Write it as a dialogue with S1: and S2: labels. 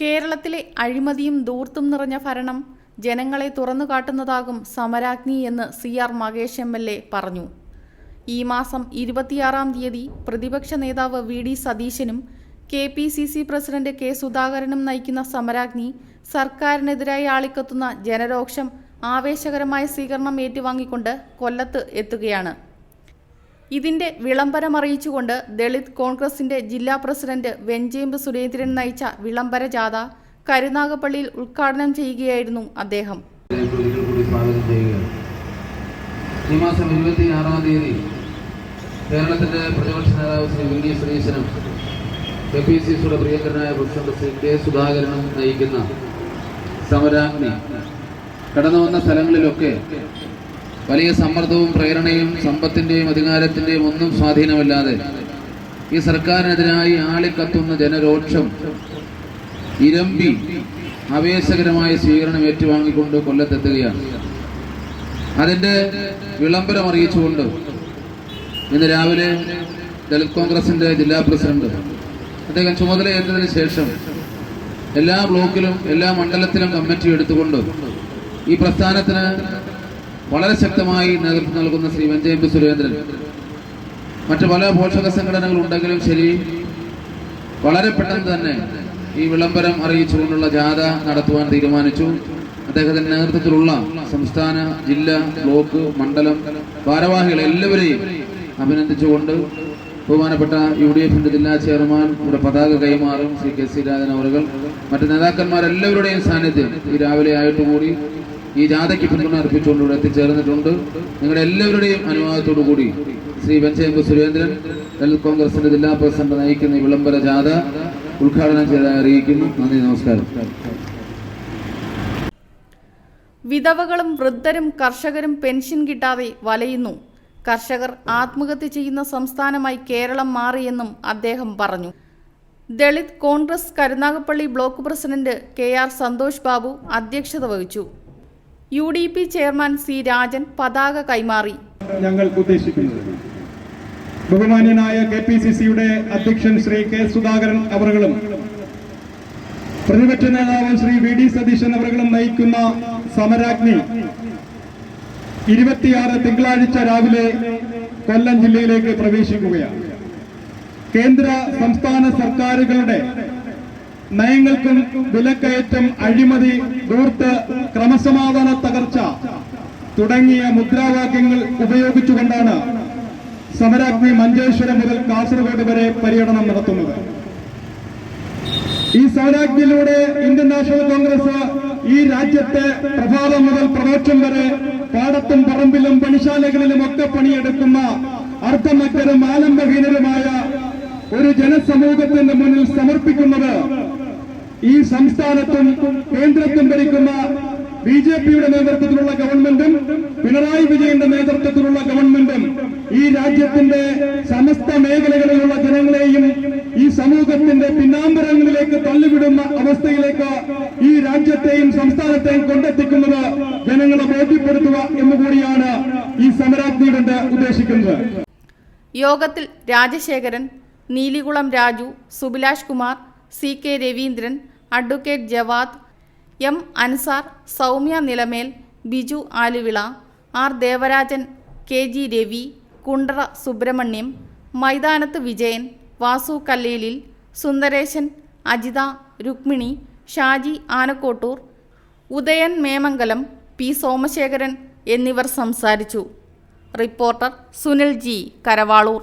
S1: കേരളത്തിലെ അഴിമതിയും ദൂർത്തും നിറഞ്ഞ ഭരണം ജനങ്ങളെ തുറന്നുകാട്ടുന്നതാകും സമരാഗ്നി എന്ന് C R Mahesh M L A പറഞ്ഞു. ഈ മാസം ഇരുപത്തിയാറാം തീയതി പ്രതിപക്ഷ നേതാവ് വി ഡി സതീശനും K P C C president K സുധാകരനും നയിക്കുന്ന സമരാഗ്നി സർക്കാരിനെതിരായി ആളിക്കത്തുന്ന ജനരോക്ഷം ആവേശകരമായ സ്വീകരണം ഏറ്റുവാങ്ങിക്കൊണ്ട് കൊല്ലത്ത് എത്തുകയാണ്. ഇതിന്റെ വിളംബരം അറിയിച്ചുകൊണ്ട് ദളിത് കോൺഗ്രസിന്റെ ജില്ലാ പ്രസിഡന്റ് വെഞ്ചേമ്പ് സുരേന്ദ്രൻ നയിച്ച വിളംബര ജാഥ കരുനാഗപ്പള്ളിയിൽ ഉദ്ഘാടനം ചെയ്യുകയായിരുന്നു അദ്ദേഹം.
S2: ഈ മാസം ഇരുപത്തി ആറാം തീയതി കേരളത്തിന്റെ പ്രതിപക്ഷ നേതാവ് ശ്രീ വി. സതീശനും കെ. പി. സി. സിയുടെ പ്രിയങ്കരനായ പ്രസിഡന്റ് ശ്രീ കെ. സുധാകരനും നയിക്കുന്ന സമരാഗ്നി. കടന്നു വന്ന സ്ഥലങ്ങളിലൊക്കെ വലിയ സമ്മർദ്ദവും പ്രേരണയും സമ്പത്തിന്റെയും അധികാരത്തിന്റെയും ഒന്നും സ്വാധീനമില്ലാതെ ഈ സർക്കാരിനെതിരായി ആളിക്കത്തുന്ന ജനരോക്ഷം ഇരമ്പി ആവേശകരമായ സ്വീകരണം ഏറ്റുവാങ്ങിക്കൊണ്ട് കൊല്ലത്തെത്തുകയാണ്. അതിന്റെ വിളംബരം അറിയിച്ചുകൊണ്ട് ഇന്ന് രാവിലെ ദളിത് കോൺഗ്രസിന്റെ ജില്ലാ പ്രസിഡന്റ് അദ്ദേഹം ചുമതലയേറ്റതിന് ശേഷം എല്ലാ ബ്ലോക്കിലും എല്ലാ മണ്ഡലത്തിലും കമ്മിറ്റി എടുത്തുകൊണ്ട് ഈ പ്രസ്ഥാനത്തിന് വളരെ ശക്തമായി നേതൃത്വം നൽകുന്ന ശ്രീ വെഞ്ചയമ്പി സുരേന്ദ്രൻ. മറ്റു പല പോഷക സംഘടനകൾ ഉണ്ടെങ്കിലും ശരി വളരെ പെട്ടെന്ന് തന്നെ ഈ വിളംബരം അറിയിച്ചുകൊണ്ടുള്ള ജാഥ നടത്തുവാൻ തീരുമാനിച്ചു. അദ്ദേഹത്തിന്റെ നേതൃത്വത്തിലുള്ള സംസ്ഥാന ജില്ല ബ്ലോക്ക് മണ്ഡലം ഭാരവാഹികൾ എല്ലാവരെയും അഭിനന്ദിച്ചുകൊണ്ട് ബഹുമാനപ്പെട്ട യു ഡി എഫിന്റെ ജില്ലാ ചെയർമാൻ ഇവിടെ പതാക കൈമാറും ശ്രീ കെ സി രാജൻ അവറുകൾ. മറ്റ് നേതാക്കന്മാരെല്ലാവരുടെയും സാന്നിധ്യം ഈ രാവിലെ ആയിട്ട് കൂടി ഈ ജാഥയ്ക്ക് പിന്തുണ അർപ്പിച്ചുകൊണ്ട് ഇവിടെ എത്തിച്ചേർന്നിട്ടുണ്ട്. നിങ്ങളുടെ എല്ലാവരുടെയും അനുവാദത്തോടു കൂടി ശ്രീ വെഞ്ചയമ്പ് സുരേന്ദ്രൻ ദളിത് കോൺഗ്രസിന്റെ ജില്ലാ പ്രസിഡന്റ് നയിക്കുന്ന ഈ വിളംബര ജാഥ ഉദ്ഘാടനം ചെയ്തതായി അറിയിക്കുന്നു. നന്ദി നമസ്കാരം.
S1: വിധവകളും വൃദ്ധരും കർഷകരും പെൻഷൻ കിട്ടാതെ വലയുന്നു. കർഷകർ ആത്മഹത്യ ചെയ്യുന്ന സംസ്ഥാനമായി കേരളം മാറിയെന്നും അദ്ദേഹം പറഞ്ഞു. Dalit Congress Karunagappally block president K R Santhosh Babu അധ്യക്ഷത വഹിച്ചു. U D P chairman C Rajan പതാക കൈമാറി.
S3: ഞങ്ങൾ ഉദ്ദേശിക്കുന്നത് ബഹുമാന്യനായ കെ പി സി സിയുടെ അധ്യക്ഷൻ ശ്രീ കെ സുധാകരൻ അവറുകളും പ്രതിപക്ഷ നേതാവ് ശ്രീ വി ഡി സതീശൻ അവറുകളും നയിക്കുന്ന സമരാഗ്നി ഇരുപത്തിയാറ് തിങ്കളാഴ്ച രാവിലെ കൊല്ലം ജില്ലയിലേക്ക് പ്രവേശിക്കുകയാണ്. കേന്ദ്ര സംസ്ഥാന സർക്കാരുകളുടെ നയങ്ങൾക്കും വിലക്കയറ്റം അഴിമതി ദൂർത്ത് ക്രമസമാധാന തകർച്ച തുടങ്ങിയ മുദ്രാവാക്യങ്ങൾ ഉപയോഗിച്ചുകൊണ്ടാണ് സമരാഗ്നി മഞ്ചേശ്വരം മുതൽ കാസർഗോഡ് വരെ പര്യടനം നടത്തുന്നത്. ഈ സമരാജ്ഞിയിലൂടെ ഇന്ത്യൻ നാഷണൽ കോൺഗ്രസ് ഈ രാജ്യത്തെ പ്രഭാതം മുതൽ പ്രദോഷം വരെ പാടത്തും പറമ്പിലും പണിശാലകളിലും ഒക്കെ പണിയെടുക്കുന്ന അർത്ഥമറ്റരും ആലംബഹീനരുമായ ഒരു ജനസമൂഹത്തിന്റെ മുന്നിൽ സമർപ്പിക്കുന്നത് ഈ സംസ്ഥാനത്തും കേന്ദ്രത്തും ഭരിക്കുന്ന ബി ജെ പിയുടെ നേതൃത്വത്തിലുള്ള ഗവൺമെന്റും പിണറായി വിജയന്റെ നേതൃത്വത്തിലുള്ള ഗവൺമെന്റും ഈ രാജ്യത്തിന്റെ സമസ്ത മേഖലകളിലുള്ള ജനങ്ങളെയും ഈ സമൂഹത്തിന്റെ പിന്നാമ്പരങ്ങളിലേക്ക് തള്ളിവിടുന്ന അവസ്ഥയിലേക്ക് ഈ രാജ്യത്തെയും സംസ്ഥാനത്തെയും കൊണ്ടെത്തിക്കുന്നത് ജനങ്ങളെ ബോധ്യപ്പെടുത്തുക എന്നുകൂടിയാണ് ഈ സമരാജ്ഞിയുടെ ഉദ്ദേശിക്കുന്നത്.
S1: യോഗത്തിൽ Rajasekharan Neelikulam Raju Subilash Kumar C K Raveendran advocate Javad M Ansar Saumya Nilamel Biju Aluvila R Devarajan K G Ravi Kundara Subramaniam മൈതാനത്ത് വിജയൻ വാസു കല്ലേലിൽ സുന്ദരേശൻ അജിത രുക്മിണി ഷാജി ആനക്കോട്ടൂർ ഉദയൻ മേമംഗലം പി സോമശേഖരൻ എന്നിവർ സംസാരിച്ചു. Reporter Sunil G Karavalur.